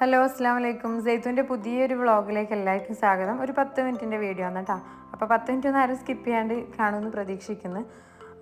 Hello അസ്സാം വലൈക്കും സെയ്തുവിന്റെ പുതിയൊരു വ്ളോഗിലേക്ക് എല്ലാവർക്കും സ്വാഗതം. ഒരു പത്ത് മിനിറ്റിന്റെ വീഡിയോ ആണ് കേട്ടോ. അപ്പോൾ പത്ത് മിനിറ്റ് ഒന്നും ആരും സ്കിപ്പ് ചെയ്യാണ്ട് കാണുമെന്ന് പ്രതീക്ഷിക്കുന്നു.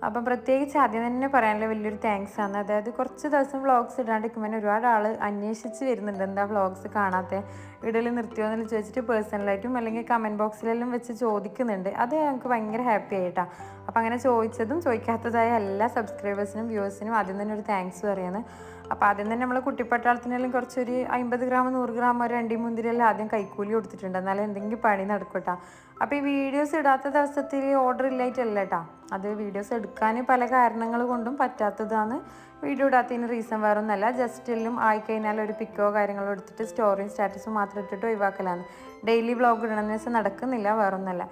അപ്പം പ്രത്യേകിച്ച് ആദ്യം തന്നെ പറയാനുള്ള വലിയൊരു താങ്ക്സ് ആണ്. അതായത് കുറച്ച് ദിവസം വ്ളോഗ്സ് ഇടാണ്ടിരിക്കുമ്പോൾ ഒരുപാട് ആൾ അന്വേഷിച്ച് വരുന്നുണ്ട്. എന്താ വ്ളോഗ്സ് കാണാത്ത? ഇടയിൽ നിർത്തിയോ എന്ന് ചോദിച്ചിട്ട് പേഴ്സണലായിട്ടും അല്ലെങ്കിൽ കമന്റ് ബോക്സിലെല്ലാം വെച്ച് ചോദിക്കുന്നുണ്ട്. അത് ഞങ്ങൾക്ക് ഭയങ്കര ഹാപ്പി ആയിട്ടാ അപ്പം അങ്ങനെ ചോദിച്ചതും ചോദിക്കാത്തതായ എല്ലാ സബ്സ്ക്രൈബേഴ്സിനും വ്യൂവേഴ്സിനും ആദ്യം തന്നെ ഒരു താങ്ക്സ് പറയുന്നത് അപ്പോൾ ആദ്യം തന്നെ നമ്മൾ കുട്ടിപ്പട്ടാളത്തിനെല്ലാം കുറച്ചൊരു അമ്പത് ഗ്രാം നൂറ് ഗ്രാം ഒരു രണ്ടി മുന്തിരിയെല്ലാം ആദ്യം കൈക്കൂലി കൊടുത്തിട്ടുണ്ട്. എന്നാലും എന്തെങ്കിലും പണി നടക്കട്ടാ. അപ്പോൾ ഈ വീഡിയോസ് ഇടാത്ത ദിവസത്തിൽ ഓർഡർ ഇല്ലായിട്ടല്ല കേട്ടോ അത് വീഡിയോസ് എടുക്കാൻ പല കാരണങ്ങൾ കൊണ്ടും പറ്റാത്തതാണ്. വീഡിയോ ഇടാത്തതിന് റീസൺ വേറെ ഒന്നല്ല ജസ്റ്റ് എല്ലാം ആയിക്കഴിഞ്ഞാൽ ഒരു പിക്കോ കാര്യങ്ങളോ എടുത്തിട്ട് സ്റ്റോറിയും സ്റ്റാറ്റസും മാത്രം ഇട്ടിട്ട് ഒഴിവാക്കലാണ്. ഡെയിലി വ്ളോഗ് ഇടണമെന്ന് വെച്ചാൽ നടക്കുന്നില്ല വേറൊന്നല്ല.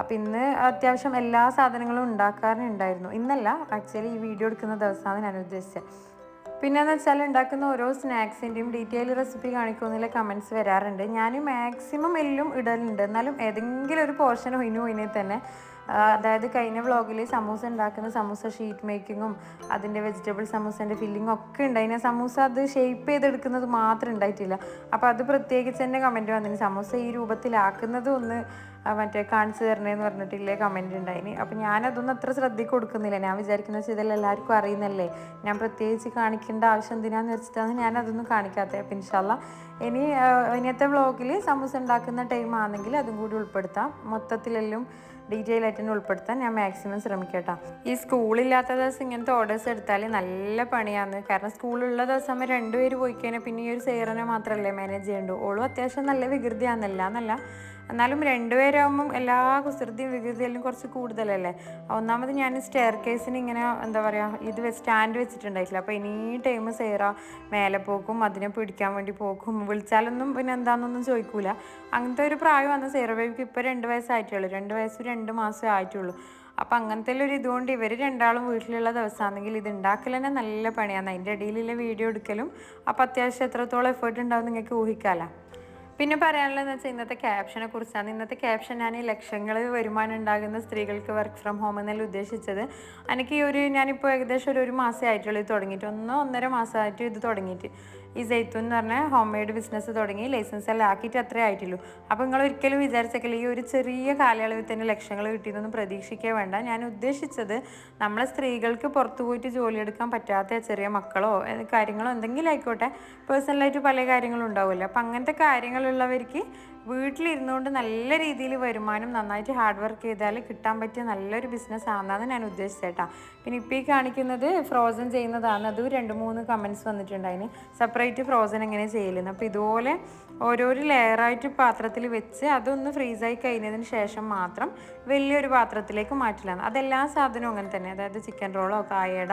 അപ്പം ഇന്ന് അത്യാവശ്യം എല്ലാ സാധനങ്ങളും ഉണ്ടാക്കാറുണ്ടായിരുന്നു. ഇന്നല്ല ആക്ച്വലി ഈ വീഡിയോ എടുക്കുന്ന ദിവസമാണ് ഞാൻ ഉദ്ദേശിച്ചത്. പിന്നെന്ന് വെച്ചാൽ ഉണ്ടാക്കുന്ന ഓരോ സ്നാക്സിന്റെയും ഡീറ്റെയിൽ റെസിപ്പി കാണിക്കുമെന്നുള്ള കമൻസ് വരാറുണ്ട്. ഞാൻ മാക്സിമം എല്ലും ഇടലുണ്ട്. എന്നാലും ഏതെങ്കിലും ഒരു പോർഷൻ ഒയിനു ഒയിനെ തന്നെ അതായത് കഴിഞ്ഞ വ്ളോഗിൽ സമൂസ ഉണ്ടാക്കുന്ന സമൂസ ഷീറ്റ് മേക്കിങ്ങും അതിന്റെ വെജിറ്റബിൾ സമൂസേന്റെ ഫില്ലിങ്ങും ഒക്കെ ഉണ്ട് ഉണ്ടായിന് സമൂസ അത് ഷേപ്പ് ചെയ്തെടുക്കുന്നത് മാത്രം ഉണ്ടായിട്ടില്ല. അപ്പോൾ അത് പ്രത്യേകിച്ച് തന്നെ കമന്റ് വന്നിന്. സമൂസ ഈ രൂപത്തിലാക്കുന്നത് ഒന്ന് മറ്റേ കാണിച്ചു തരണേന്ന് പറഞ്ഞിട്ടില്ലേ കമന്റ് ഉണ്ടായിന്. അപ്പോൾ ഞാനതൊന്നും അത്ര ശ്രദ്ധിക്കൊടുക്കുന്നില്ല ഞാൻ വിചാരിക്കുന്ന വെച്ചാൽ ഇതെല്ലാം എല്ലാവർക്കും അറിയുന്നല്ലേ? ഞാൻ പ്രത്യേകിച്ച് കാണിക്കേണ്ട ആവശ്യം എന്തിനാന്ന് വെച്ചിട്ടാണ് ഞാൻ അതൊന്നും കാണിക്കാത്തത്. അപ്പം ഇൻഷാല്ല ഇനി ഇനിയത്തെ വ്ളോഗിൽ സമൂസ ഉണ്ടാക്കുന്ന ടൈം ആണെങ്കിൽ അതും കൂടി ഉൾപ്പെടുത്താം. മൊത്തത്തിലെല്ലാം ഡീറ്റെയിൽ ആയിട്ട് തന്നെ ഉൾപ്പെടുത്താൻ ഞാൻ മാക്സിമം ശ്രമിക്കട്ടോ. ഈ സ്കൂളില്ലാത്ത ദിവസം ഇങ്ങനത്തെ ഓർഡേഴ്സ് എടുത്താൽ നല്ല പണിയാണ്. കാരണം സ്കൂളുള്ള ദിവസം നമ്മൾ രണ്ടുപേര് പോയി കഴിഞ്ഞാൽ പിന്നെ ഈ ഒരു സേറനെ മാത്രമല്ലേ മാനേജ് ചെയ്യേണ്ടു. ഓളും അത്യാവശ്യം നല്ല വികൃതിയാണെന്നല്ല എന്നല്ല എന്നാലും രണ്ടുപേരാകുമ്പം എല്ലാ കുസൃതിയും വികൃതിയിലും കുറച്ച് കൂടുതലല്ലേ? ഒന്നാമത് ഞാൻ സ്റ്റെയർ കേസിന് ഇങ്ങനെ എന്താ പറയുക ഇത് സ്റ്റാൻഡ് വെച്ചിട്ടുണ്ടായിട്ടില്ല. അപ്പോൾ ഇനി ടൈം സേറ മേലെ പോക്കും അതിനെ പിടിക്കാൻ വേണ്ടി പോക്കും വിളിച്ചാലൊന്നും പിന്നെ എന്താണെന്നൊന്നും ചോദിക്കൂല. അങ്ങനത്തെ ഒരു പ്രായം വന്ന സേറ ബേബിക്ക് ഇപ്പോൾ രണ്ട് വയസ്സായിട്ടുള്ളൂ രണ്ട് വയസ്സ് രണ്ട് മാസമേ ആയിട്ടുള്ളൂ. അപ്പം അങ്ങനത്തെ ഒരു ഇതുകൊണ്ട് ഇവർ രണ്ടാളും വീട്ടിലുള്ള ദിവസമാണെങ്കിൽ ഇത് ഉണ്ടാക്കൽ തന്നെ നല്ല പണിയാണ് അതിന്റെ ഇടയിലുള്ള വീഡിയോ എടുക്കലും. അപ്പോൾ അത്യാവശ്യം എത്രത്തോളം എഫേർട്ട് ഉണ്ടാവും നിങ്ങൾക്ക് ഊഹിക്കാമല്ലോ പിന്നെ പറയാനുള്ളതെന്ന് വെച്ചാൽ ഇന്നത്തെ ക്യാപ്ഷനെ കുറിച്ചാണ്. ഇന്നത്തെ ക്യാപ്ഷൻ ഞാൻ ലക്ഷങ്ങൾ വരുമാനം ഉണ്ടാകുന്ന സ്ത്രീകൾക്ക് വർക്ക് ഫ്രം ഹോം എന്നല്ല ഉദ്ദേശിച്ചത്. എനിക്ക് ഈ ഒരു ഞാനിപ്പോൾ ഏകദേശം ഒരു ഒരു മാസമേ ആയിട്ടുള്ളൂ ഇത് തുടങ്ങിയിട്ട്. ഒന്നോ ഒന്നര മാസമായിട്ട് ഇത് തുടങ്ങിയിട്ട്. ഈ ജെയ്ത്തൂൻ എന്ന് പറഞ്ഞ ഹോം മെയ്ഡ് ബിസിനസ് തുടങ്ങി ലൈസൻസ് എല്ലാം ആക്കിയിട്ട് അത്രേ ആയിട്ടുള്ളൂ. അപ്പോൾ നിങ്ങൾ ഒരിക്കലും വിചാരിച്ചേക്കില്ല ഈ ഒരു ചെറിയ കാലയളവിൽ തന്നെ ലക്ഷങ്ങൾ കിട്ടിയതൊന്നും പ്രതീക്ഷിക്കേ വേണ്ട. ഞാൻ ഉദ്ദേശിച്ചത് നമ്മളെ സ്ത്രീകൾക്ക് പുറത്തു പോയിട്ട് ജോലിയെടുക്കാൻ പറ്റാത്ത ചെറിയ മക്കളോ കാര്യങ്ങളോ എന്തെങ്കിലും ആയിക്കോട്ടെ. പേഴ്സണലായിട്ട് പല കാര്യങ്ങളും ഉണ്ടാവില്ല അപ്പം അങ്ങനത്തെ കാര്യങ്ങളുള്ളവർക്ക് വീട്ടിലിരുന്നുകൊണ്ട് നല്ല രീതിയിൽ വരുമാനം നന്നായിട്ട് ഹാർഡ് വർക്ക് ചെയ്താൽ കിട്ടാൻ പറ്റിയ നല്ലൊരു ബിസിനസ് ആണെന്നാണ് ഞാൻ ഉദ്ദേശിച്ചത് കേട്ടോ. പിന്നെ ഇപ്പോൾ ഈ കാണിക്കുന്നത് ഫ്രോസൺ ചെയ്യുന്നതാണ്. അതും രണ്ട് മൂന്ന് കമൻസ് വന്നിട്ടുണ്ട് അതിന് സെപ്പറേറ്റ് ഫ്രോസൺ എങ്ങനെ ചെയ്യലെന്ന് അപ്പോൾ ഇതുപോലെ ഓരോരോ ലെയറായിട്ട് പാത്രത്തിൽ വെച്ച് അതൊന്ന് ഫ്രീസായി കഴിഞ്ഞതിന് ശേഷം മാത്രം വലിയൊരു പാത്രത്തിലേക്ക് മാറ്റിലാണ്. അതെല്ലാ സാധനവും അങ്ങനെ തന്നെ. അതായത് ചിക്കൻ റോളോ കായട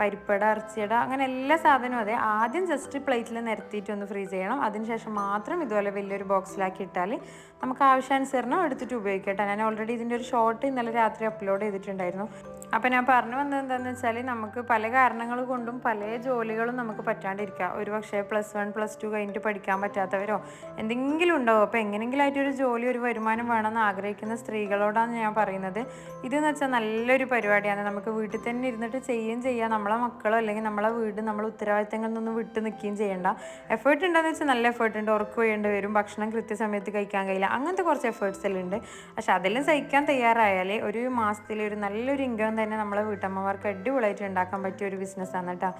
പരിപ്പട ഇറച്ചിയട അങ്ങനെ എല്ലാ സാധനവും അതെ. ആദ്യം ജസ്റ്റ് പ്ലേറ്റിൽ നിരത്തിയിട്ട് ഒന്ന് ഫ്രീസ് ചെയ്യണം. അതിനുശേഷം മാത്രം ഇതുപോലെ വലിയൊരു ബോക്സിലാക്കി ഇട്ടാൽ നമുക്ക് ആവശ്യാനുസരണം എടുത്തിട്ട് ഉപയോഗിക്കട്ടെ ഞാൻ ഓൾറെഡി ഇതിന്റെ ഒരു ഷോർട്ട് ഇന്നലെ രാത്രി അപ്ലോഡ് ചെയ്തിട്ടുണ്ടായിരുന്നു. അപ്പോൾ ഞാൻ പറഞ്ഞു വന്നത് എന്താണെന്ന് വെച്ചാൽ നമുക്ക് പല കാരണങ്ങൾ കൊണ്ടും പല ജോലികളും നമുക്ക് പറ്റാണ്ടിരിക്കാം. ഒരു പക്ഷേ പ്ലസ് വൺ പ്ലസ് ടു കഴിഞ്ഞിട്ട് പഠിക്കാൻ പറ്റാത്തവരോ എന്തെങ്കിലും ഉണ്ടാവും. അപ്പോൾ എങ്ങനെയെങ്കിലും ആയിട്ടൊരു ജോലി ഒരു വരുമാനം വേണമെന്ന് ആഗ്രഹിക്കുന്ന സ്ത്രീകളോടാണ് ഞാൻ പറയുന്നത്. ഇതെന്ന് വെച്ചാൽ നല്ലൊരു പരിപാടിയാണ്. നമുക്ക് വീട്ടിൽ തന്നെ ഇരുന്നിട്ട് ചെയ്യുകയും ചെയ്യാം. നമ്മളെ മക്കളോ അല്ലെങ്കിൽ നമ്മളെ വീട് നമ്മളെ ഉത്തരവാദിത്തങ്ങളിൽ നിന്നും വിട്ട് നിൽക്കുകയും ചെയ്യേണ്ട. എഫേർട്ട് ഉണ്ടെന്ന് വെച്ചാൽ നല്ല എഫേർട്ട് ഉണ്ട്. ഉറക്ക് വേണ്ടി വരും. ഭക്ഷണം കൃത്യസമയത്ത് കഴിക്കാൻ കഴിയില്ല. അങ്ങനത്തെ കുറച്ച് എഫേർട്സ് എല്ലാം ഉണ്ട്. പക്ഷെ അതെല്ലാം സഹിക്കാൻ തയ്യാറായാലേ ഒരു മാസത്തിൽ ഒരു നല്ലൊരു ഇൻകം തന്നെ നമ്മളെ വീട്ടമ്മമാർക്ക് അടിപൊളിയായിട്ട് ഉണ്ടാക്കാൻ പറ്റിയ ഒരു ബിസിനസ്സാണ് കേട്ടോ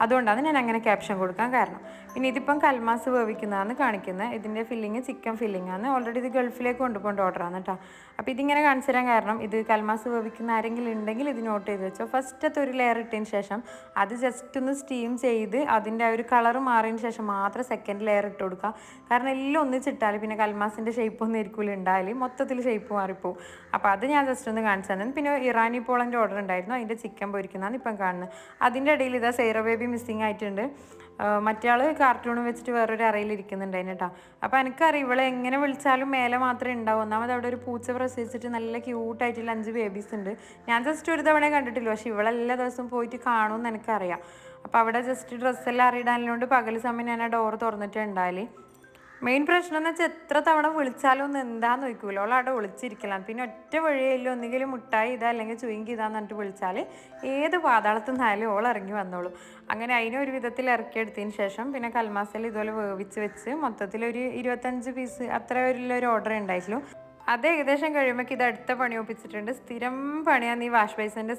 അതുകൊണ്ടാണ് ഞാൻ അങ്ങനെ ക്യാപ്ഷൻ കൊടുക്കാൻ കാരണം. പിന്നെ ഇതിപ്പം കൽമാസ് വേവിക്കുന്നതാണ് കാണിക്കുന്നത്. ഇതിന്റെ ഫില്ലിങ് ചിക്കൻ ഫില്ലിംഗ് ആണ്. ഓൾറെഡി ഇത് ഗൾഫിലേക്ക് കൊണ്ടുപോകേണ്ട ഓർഡറാണ് കേട്ടോ അപ്പോൾ ഇതിങ്ങനെ കാണിച്ചു തരാൻ കാരണം ഇത് കൽമാസ് വേവിക്കുന്ന ആരെങ്കിലും ഉണ്ടെങ്കിൽ ഇത് നോട്ട് ചെയ്ത് വെച്ചോ. ഫസ്റ്റത്തെ ഒരു ലെയർ ഇട്ടതിന് ശേഷം അത് ജസ്റ്റ് ഒന്ന് സ്റ്റീം ചെയ്ത് അതിന്റെ ആ ഒരു കളർ മാറിയതിന് ശേഷം മാത്രം സെക്കൻഡ് ലെയർ ഇട്ട് കൊടുക്കുക. കാരണം എല്ലാം ഒന്നിച്ചിട്ടാൽ പിന്നെ കൽമാസിന്റെ ഷേപ്പ് ഒന്നും ഇരിക്കില്ല ഉണ്ടായാൽ മൊത്തത്തിൽ ഷേപ്പ് മാറിപ്പോവും. അപ്പോൾ അത് ഞാൻ ജസ്റ്റ് ഒന്ന് കാണിച്ചു തന്നെ പിന്നെ ഇറാനി പോളന്റെ ഓർഡർ ഉണ്ടായിരുന്നു അതിന്റെ ചിക്കൻ പൊരിക്കുന്നതാണ് ഇപ്പം കാണുന്നത്. അതിന്റെ ഇടയിൽ ഇതാ സൈറ ബേബി മിസ്സിങ് ആയിട്ടുണ്ട്. മറ്റേ ആൾ കാർട്ടൂൺ വെച്ചിട്ട് വേറൊരു അറയിൽ ഇരിക്കുന്നുണ്ട് കേട്ടോ. അപ്പോൾ എനിക്കറിയാം ഇവളെ എങ്ങനെ വിളിച്ചാലും മേലെ മാത്രമേ ഉണ്ടാവൂ. ഒന്നാമത് അവിടെ ഒരു പൂച്ച പ്രസവിച്ചിട്ട് നല്ല ക്യൂട്ടായിട്ടുള്ള അഞ്ച് ബേബീസ് ഉണ്ട്. ഞാൻ ജസ്റ്റ് ഒരു തവണ കണ്ടിട്ടില്ല. പക്ഷേ ഇവളെ എല്ലാ ദിവസവും പോയിട്ട് കാണുമെന്ന് എനിക്കറിയാം. അപ്പോൾ അവിടെ ജസ്റ്റ് ഡ്രസ്സെല്ലാം അറിയിടാനുള്ളതുകൊണ്ട് പകൽ സമയം ഞാൻ ആ ഡോറ് തുറന്നിട്ട് ഉണ്ടായാൽ മെയിൻ പ്രശ്നം എന്ന് വെച്ചാൽ എത്ര തവണ വിളിച്ചാലും ഒന്ന് എന്താന്ന് നോക്കൂല ഓൾ അവിടെ വിളിച്ചിരിക്കലാണ് പിന്നെ ഒറ്റ വഴിയല്ലോ ഒന്നെങ്കിലും മുട്ടായി ഇതാ അല്ലെങ്കിൽ ചുയിങ്കി ഇതാന്ന് പറഞ്ഞിട്ട് വിളിച്ചാൽ ഏത് പാതാളത്തു നിന്നായാലും ഓൾ ഇറങ്ങി വന്നോളൂ. അങ്ങനെ അതിനെ ഒരു വിധത്തിൽ ഇറക്കിയെടുത്തതിന് ശേഷം പിന്നെ കൽമാസയിൽ ഇതുപോലെ വേവിച്ച് വെച്ച് മൊത്തത്തിൽ ഒരു ഇരുപത്തഞ്ച് പീസ് അത്ര ഒരു ഓർഡർ ഉണ്ടായിട്ടുള്ളൂ. അത് ഏകദേശം കഴിയുമ്പോൾ ഇത് അടുത്ത പണി ഒപ്പിച്ചിട്ടുണ്ട്. സ്ഥിരം പണിയാണ് ഈ വാഷ് ബേസിന്റെ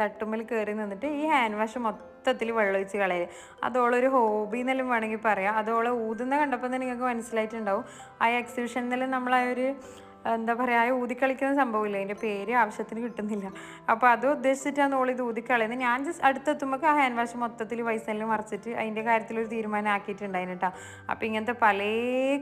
തട്ടുമ്പിൽ കയറി നിന്നിട്ട് ഈ ഹാൻഡ് വാഷ് മൊത്തത്തിൽ വെള്ളമൊഴിച്ച് കളയൽ അതോളൊരു ഹോബി എന്നെല്ലാം വേണമെങ്കിൽ പറയാം. അതോളെ ഊതുന്ന കണ്ടപ്പോൾ തന്നെ നിങ്ങൾക്ക് മനസ്സിലായിട്ടുണ്ടാവും. ആ എക്സിബിഷനിൽ നമ്മൾ ഒരു എന്താ പറയുക ഊതിക്കളിക്കുന്ന സംഭവമില്ല. അതിന്റെ പേര് ആവശ്യത്തിന് കിട്ടുന്നില്ല. അപ്പോൾ അത് ഉദ്ദേശിച്ചിട്ടാണ് ഓൾ ഇത് ഊതിക്കളയുന്നത് ഞാൻ ജസ്റ്റ് അടുത്തെത്തുമ്പോൾ ആ ഹാൻഡ് വാഷ് മൊത്തത്തിൽ വയസ്സെല്ലാം മറിച്ചിട്ട് അതിന്റെ കാര്യത്തിൽ ഒരു തീരുമാനം ആക്കിയിട്ടുണ്ടായിരുന്നു കേട്ടോ അപ്പോൾ ഇങ്ങനത്തെ പല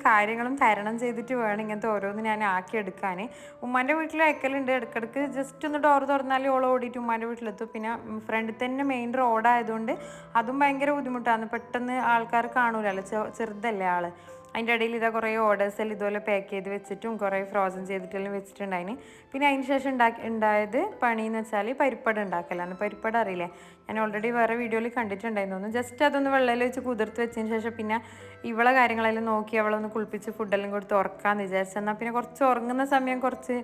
കാര്യങ്ങളും തരണം ചെയ്തിട്ട് വേണം ഇങ്ങനത്തെ ഓരോന്ന് ഞാൻ ആക്കിയെടുക്കാൻ ഉമ്മാന്റെ വീട്ടിൽ അയക്കലുണ്ട്. ഇടയ്ക്കിടയ്ക്ക് ജസ്റ്റ് ഒന്ന് ഡോർ തുറന്നാൽ ഓൾ ഓടിയിട്ട് ഉമ്മാന്റെ വീട്ടിലെത്തും. പിന്നെ ഫ്രണ്ടിൽ തന്നെ മെയിൻ റോഡായതുകൊണ്ട് അതും ഭയങ്കര ബുദ്ധിമുട്ടാണ്. പെട്ടെന്ന് ആൾക്കാർ കാണൂലല്ലോ. ചെറുതല്ലേ ആൾ. അതിന്റെ ഇടയിൽ ഇതാ കുറേ ഓർഡേഴ്സ് എല്ലാം ഇതുപോലെ പാക്ക് ചെയ്ത് വെച്ചിട്ടും കുറേ ഫ്രോസൺ ചെയ്തിട്ടെല്ലാം വെച്ചിട്ടുണ്ടായിന്. പിന്നെ അതിന് ശേഷം ഉണ്ടാക്കി ഉണ്ടായത് പണിയെന്ന് വെച്ചാൽ പരിപ്പട ഉണ്ടാക്കലാണ്. പരിപ്പട അറിയില്ലേ? ഞാൻ ഓൾറെഡി വേറെ വീഡിയോയിൽ കണ്ടിട്ടുണ്ടായിരുന്നു. ജസ്റ്റ് അതൊന്ന് വെള്ളയിൽ വെച്ച് കുതിർത്ത് വെച്ചതിന് ശേഷം പിന്നെ ഇവളെ കാര്യങ്ങളെല്ലാം നോക്കി അവളൊന്ന് കുളിപ്പിച്ച് ഫുഡെല്ലാം കൊടുത്ത് ഉറക്കാമെന്ന് വിചാരിച്ചു. എന്നാൽ പിന്നെ കുറച്ച് ഉറങ്ങുന്ന സമയം കുറച്ച്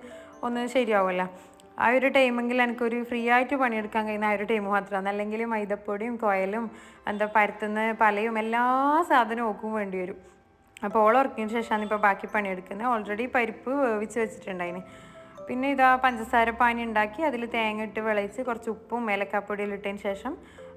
ഒന്ന് ശരിയാവുമല്ലോ. ആ ഒരു ടൈമെങ്കിൽ എനിക്കൊരു ഫ്രീ ആയിട്ട് പണിയെടുക്കാൻ കഴിയുന്ന ആ ഒരു ടൈം മാത്രമാണ്. അല്ലെങ്കിൽ മൈദപ്പൊടിയും കോയലും എന്താ പരത്തുന്ന പലയും എല്ലാ സാധനവും നോക്കും വേണ്ടി വരും. അപ്പോൾ ഓൾ ഉറക്കിയതിന് ശേഷമാണ് ഇപ്പോൾ ബാക്കി പണിയെടുക്കുന്നത്. ഓൾറെഡി പരിപ്പ് വേവിച്ച് വെച്ചിട്ടുണ്ടായിന്. പിന്നെ ഇതാ പഞ്ചസാര പാനി ഉണ്ടാക്കി അതിൽ തേങ്ങ ഇട്ട് വിളയിച്ച് കുറച്ച് ഉപ്പും ഏലക്കാപ്പൊടിയിൽ ഇട്ടതിന് ശേഷം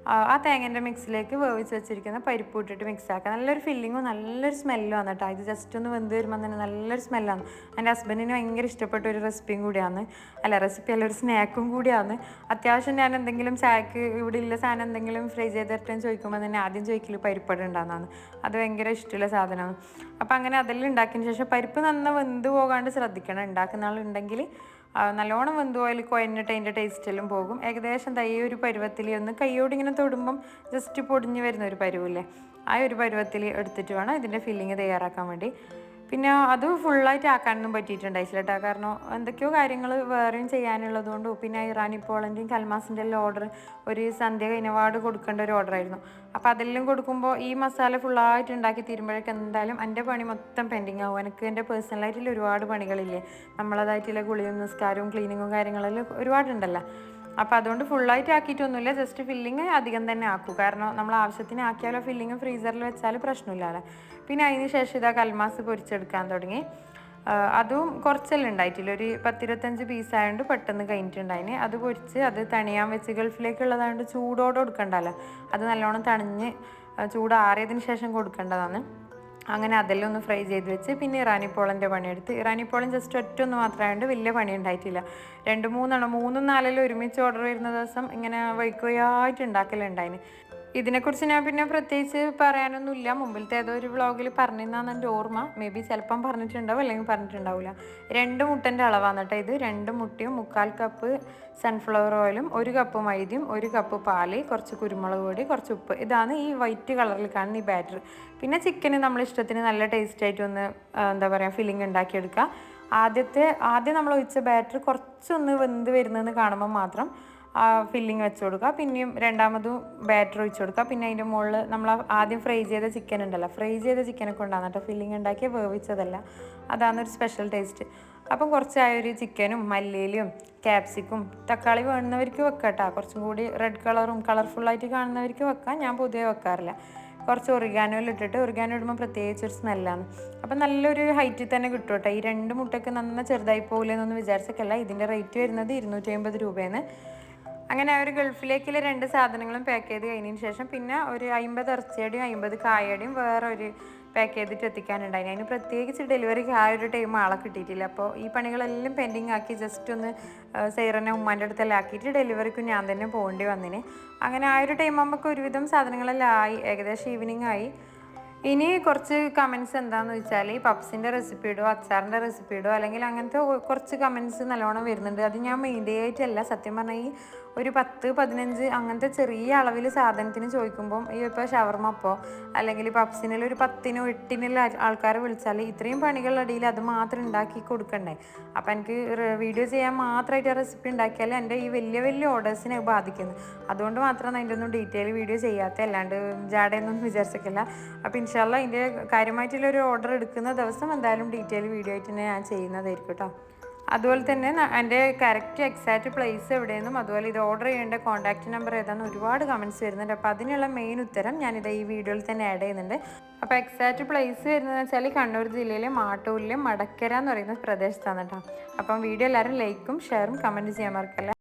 ആ തേങ്ങേന്റെ മിക്സിലേക്ക് വേവിച്ച് വെച്ചിരിക്കുന്ന പരിപ്പ് ഇട്ടിട്ട് മിക്സ് ആക്കുക നല്ലൊരു ഫില്ലിങ്ങും നല്ലൊരു സ്മെല്ലും ആണ് കേട്ടോ ഇത് ജസ്റ്റ് ഒന്ന് വെന്ത് വരുമ്പോൾ തന്നെ നല്ലൊരു സ്മെല്ലാണ് എന്റെ ഹസ്ബൻഡിന് ഭയങ്കര ഇഷ്ടപ്പെട്ട ഒരു റെസിപ്പിയും കൂടിയാണ്. അല്ല റെസിപ്പി അല്ല ഒരു സ്നാക്കും കൂടിയാണ്. അത്യാവശ്യം ഞാൻ എന്തെങ്കിലും ചായക്ക് ഇവിടെ ഇല്ല സാധനം എന്തെങ്കിലും ഫ്രൈ ചെയ്തിട്ടെന്ന് ചോദിക്കുമ്പോൾ തന്നെ ആദ്യം ചോദിക്കൽ പരിപ്പട ഉണ്ടാകുന്നതാണ് അത് ഭയങ്കര ഇഷ്ടമുള്ള സാധനമാണ് അപ്പോൾ അങ്ങനെ അതെല്ലാം ഉണ്ടാക്കിയതിന് ശേഷം പരിപ്പ് നന്ന വെന്ത് പോകാണ്ട് ശ്രദ്ധിക്കണം. ഉണ്ടാക്കുന്ന ആളുണ്ടെങ്കിൽ നല്ലോണം വെന്ത് പോയാൽ കുഴഞ്ഞിട്ട് അതിന്റെ ടേസ്റ്റെല്ലാം പോകും. ഏകദേശം തൈ ഒരു പരുവത്തിൽ ഒന്ന് കൈയോട് ഇങ്ങനെ തൊടുമ്പം ജസ്റ്റ് പൊടിഞ്ഞ് വരുന്ന ഒരു പരുവില്ലേ? ആ ഒരു പരുവത്തിൽ എടുത്തിട്ട് വേണം ഇതിന്റെ ഫില്ലിങ് തയ്യാറാക്കാൻ വേണ്ടി. പിന്നെ അത് ഫുള്ളായിട്ട് ആക്കാനൊന്നും പറ്റിയിട്ടുണ്ടായിട്ടില്ല കേട്ടോ കാരണം എന്തൊക്കെയോ കാര്യങ്ങൾ വേറെയും ചെയ്യാനുള്ളതുകൊണ്ടും പിന്നെ ഇറാനി പോളന്റെയും കൽമാസിന്റെ എല്ലാം ഓർഡർ ഒരു സന്ധ്യ കഴിഞ്ഞപാട് കൊടുക്കേണ്ട ഒരു ഓർഡറായിരുന്നു അപ്പോൾ അതെല്ലാം കൊടുക്കുമ്പോൾ ഈ മസാല ഫുള്ളായിട്ട് ഉണ്ടാക്കി തീരുമ്പോഴേക്കും എന്തായാലും എന്റെ പണി മൊത്തം പെൻഡിങ് ആവും. എനിക്ക് എന്റെ പേഴ്സണലായിട്ടുള്ള ഒരുപാട് പണികളില്ലേ. നമ്മളതായിട്ടുള്ള ഗുളിയും നിസ്കാരവും ക്ലീനിങ്ങും കാര്യങ്ങളെല്ലാം ഒരുപാടുണ്ടല്ലോ. അപ്പോൾ അതുകൊണ്ട് ഫുള്ളായിട്ട് ആക്കിയിട്ടൊന്നുമില്ല ജസ്റ്റ് ഫില്ലിങ് അധികം തന്നെ ആക്കും. കാരണം നമ്മൾ ആവശ്യത്തിന് ആക്കിയാലോ ഫില്ലിങ് ഫ്രീസറിൽ വെച്ചാൽ പ്രശ്നമില്ലല്ലോ പിന്നെ അതിന് ശേഷം ഇതാ കൽമാസ് പൊരിച്ചെടുക്കാൻ തുടങ്ങി. അതും കുറച്ചെല്ലാം ഉണ്ടായിട്ടില്ല. ഒരു പത്തിരുപത്തഞ്ച് പീസായതുകൊണ്ട് പെട്ടെന്ന് കഴിഞ്ഞിട്ടുണ്ടായിന്. അത് പൊരിച്ച് അത് തണിയാൻ വെച്ച് ഗൾഫിലേക്കുള്ളതായതുകൊണ്ട് ചൂടോടെ കൊടുക്കണ്ടല്ലോ. അത് നല്ലോണം തണിഞ്ഞ് ചൂടാറിയതിന് ശേഷം കൊടുക്കേണ്ടതാണ്. അങ്ങനെ അതെല്ലാം ഒന്ന് ഫ്രൈ ചെയ്ത് വെച്ച് പിന്നെ ഇറാനിപ്പോളന്റെ പണിയെടുത്ത്. ഇറാനി പോളൻ ജസ്റ്റ് ഒറ്റ ഒന്ന് മാത്രമായതുകൊണ്ട് വലിയ പണി ഉണ്ടായിട്ടില്ല. രണ്ട് മൂന്നെണ്ണം മൂന്നും നാലെല്ലാം ഒരുമിച്ച് ഓർഡർ വരുന്ന ദിവസം ഇങ്ങനെ വൈക്കുകയായിട്ട് ഉണ്ടാക്കലുണ്ടായിന്. ഇതിനെക്കുറിച്ച് ഞാൻ പിന്നെ പ്രത്യേകിച്ച് പറയാനൊന്നുമില്ല. മുമ്പിലത്തെ ഏതോ ഒരു വ്ളോഗിൽ പറഞ്ഞിരുന്നാന്ന് എന്റെ ഓർമ്മ. മേ ബി ചിലപ്പം പറഞ്ഞിട്ടുണ്ടാവും അല്ലെങ്കിൽ പറഞ്ഞിട്ടുണ്ടാവില്ല രണ്ട് മുട്ടന്റെ അളവാണ് കേട്ടോ ഇത്. രണ്ട് മുട്ടയും മുക്കാൽ കപ്പ് സൺഫ്ലവർ ഓയിലും ഒരു കപ്പ് മൈദയും ഒരു കപ്പ് പാൽ കുറച്ച് കുരുമുളക് പൊടി കുറച്ച് ഉപ്പ്. ഇതാണ് ഈ വൈറ്റ് കളറിൽ കാണുന്ന ഈ ബാറ്റർ പിന്നെ ചിക്കന് നമ്മൾ ഇഷ്ടത്തിന് നല്ല ടേസ്റ്റ് ആയിട്ട് ഒന്ന് എന്താ പറയുക ഫില്ലിംഗ് ഉണ്ടാക്കിയെടുക്കുക. ആദ്യത്തെ ആദ്യം നമ്മൾ ഒഴിച്ച ബാറ്റർ കുറച്ചൊന്ന് വെന്ത് വരുന്നതെന്ന് കാണുമ്പോൾ മാത്രം ഫില്ലിങ് വെച്ച് കൊടുക്കുക. പിന്നെയും രണ്ടാമതും ബാറ്റർ ഒഴിച്ച് കൊടുക്കുക. പിന്നെ അതിന്റെ മുകളിൽ നമ്മൾ ആദ്യം ഫ്രൈ ചെയ്ത ചിക്കൻ ഉണ്ടല്ലോ. ഫ്രൈ ചെയ്ത ചിക്കനെ കൊണ്ടാണ് കേട്ടോ ഫില്ലിങ് ഉണ്ടാക്കി വേവിച്ചതല്ല. അതാണ് ഒരു സ്പെഷ്യൽ ടേസ്റ്റ് അപ്പം കുറച്ചായ ഒരു ചിക്കനും മല്ലിയിലും ക്യാപ്സിക്കും തക്കാളി വേണുന്നവർക്ക് വെക്കാം കേട്ടോ കുറച്ചും കൂടി റെഡ് കളറും കളർഫുള്ളായിട്ട് കാണുന്നവർക്ക് വെക്കാം. ഞാൻ പൊതുവേ വെക്കാറില്ല. കുറച്ച് ഒറിഗാനോയിൽ ഇട്ടിട്ട് ഒറിഗാനോ ഇടുമ്പോൾ പ്രത്യേകിച്ച് ഒരു സ്മെല്ലാണ് അപ്പം നല്ലൊരു ഹൈറ്റിൽ തന്നെ കിട്ടും കേട്ടോ ഈ രണ്ട് മുട്ടയ്ക്ക് നന്ന ചെറുതായി പോകില്ലെന്നൊന്നും വിചാരിച്ചൊക്കെയല്ല ഇതിന്റെ റേറ്റ് വരുന്നത് ഇരുന്നൂറ്റി അമ്പത് രൂപയാണ്. അങ്ങനെ ആ ഒരു ഗൾഫിലേക്കുള്ള രണ്ട് സാധനങ്ങളും പാക്ക് ചെയ്ത് കഴിഞ്ഞതിന് ശേഷം പിന്നെ ഒരു അമ്പത് ഇറച്ചിയുടെയും അമ്പത് കായയുടെയും വേറെ ഒരു പാക്ക് ചെയ്തിട്ട് എത്തിക്കാനുണ്ടായി അതിന് പ്രത്യേകിച്ച് ഡെലിവറിക്ക് ആ ഒരു ടൈം ആളെ കിട്ടിയിട്ടില്ല. അപ്പോൾ ഈ പണികളെല്ലാം പെൻഡിങ് ആക്കി ജസ്റ്റ് ഒന്ന് സൈറനെ ഉമ്മാന്റെ അടുത്തെല്ലാം ആക്കിയിട്ട് ഡെലിവറിക്ക് ഞാൻ തന്നെ പോകേണ്ടി വന്നിന്. അങ്ങനെ ആ ഒരു ടൈം നമുക്ക് ഒരുവിധം സാധനങ്ങളെല്ലാം ആയി ഏകദേശം ഈവനിങ് ആയി. ഇനി കുറച്ച് കമൻസ് എന്താണെന്ന് വെച്ചാൽ ഈ പപ്സിന്റെ റെസിപ്പി ഇടോ അച്ചാറിന്റെ റെസിപ്പി ഇടോ അല്ലെങ്കിൽ അങ്ങനത്തെ കുറച്ച് കമൻസ് നല്ലോണം വരുന്നുണ്ട്. അത് ഞാൻ മെയിന്റെ ആയിട്ടല്ല. സത്യം പറഞ്ഞാൽ ഈ ഒരു പത്ത് പതിനഞ്ച് അങ്ങനത്തെ ചെറിയ അളവിൽ സാധനത്തിന് ചോദിക്കുമ്പം ഈ ഇപ്പോൾ ഷവർമ്മപ്പോ അല്ലെങ്കിൽ പപ്സിനുള്ള ഒരു പത്തിനോ എട്ടിനുള്ള ആൾക്കാരെ വിളിച്ചാൽ ഇത്രയും പണികളുടെ അടിയിൽ അത് മാത്രം ഉണ്ടാക്കി കൊടുക്കണ്ടേ? അപ്പം എനിക്ക് വീഡിയോ ചെയ്യാൻ മാത്രമായിട്ട് റെസിപ്പി ഉണ്ടാക്കിയാൽ എന്റെ ഈ വലിയ വലിയ ഓർഡേഴ്സിനെ ബാധിക്കുന്നു. അതുകൊണ്ട് മാത്രമാണ് അതിന്റെ ഒന്നും ഡീറ്റെയിൽ വീഡിയോ ചെയ്യാത്ത അല്ലാണ്ട് ജാടയൊന്നും വിചാരിച്ചിട്ടില്ല. അപ്പോൾ ഇൻഷാല്ല കാര്യമായിട്ടുള്ള ഒരു ഓർഡർ എടുക്കുന്ന ദിവസം എന്തായാലും ഡീറ്റെയിൽ വീഡിയോ ആയിട്ട് തന്നെ ഞാൻ ചെയ്യുന്നതായിരിക്കും കേട്ടോ. അതുപോലെ തന്നെ എന്റെ കറക്റ്റ് എക്സാക്റ്റ് പ്ലേസ് എവിടെയെന്നും അതുപോലെ ഇത് ഓർഡർ ചെയ്യേണ്ട കോൺടാക്റ്റ് നമ്പർ ഏതാണെന്ന് ഒരുപാട് കമന്റ്സ് വരുന്നുണ്ട്. അപ്പോൾ അതിനുള്ള മെയിൻ ഉത്തരം ഞാനിത് ഈ വീഡിയോയിൽ തന്നെ ആഡ് ചെയ്യുന്നുണ്ട്. അപ്പോൾ എക്സാക്റ്റ് പ്ലേസ് വരുന്നതെന്ന് വെച്ചാൽ കണ്ണൂർ ജില്ലയിലെ മാട്ടൂരിലെ മടക്കര എന്ന് പറയുന്ന പ്രദേശത്താണ് കേട്ടോ അപ്പം വീഡിയോ എല്ലാവരും ലൈക്കും ഷെയറും കമന്റ് ചെയ്യാൻ മറക്കല്ല.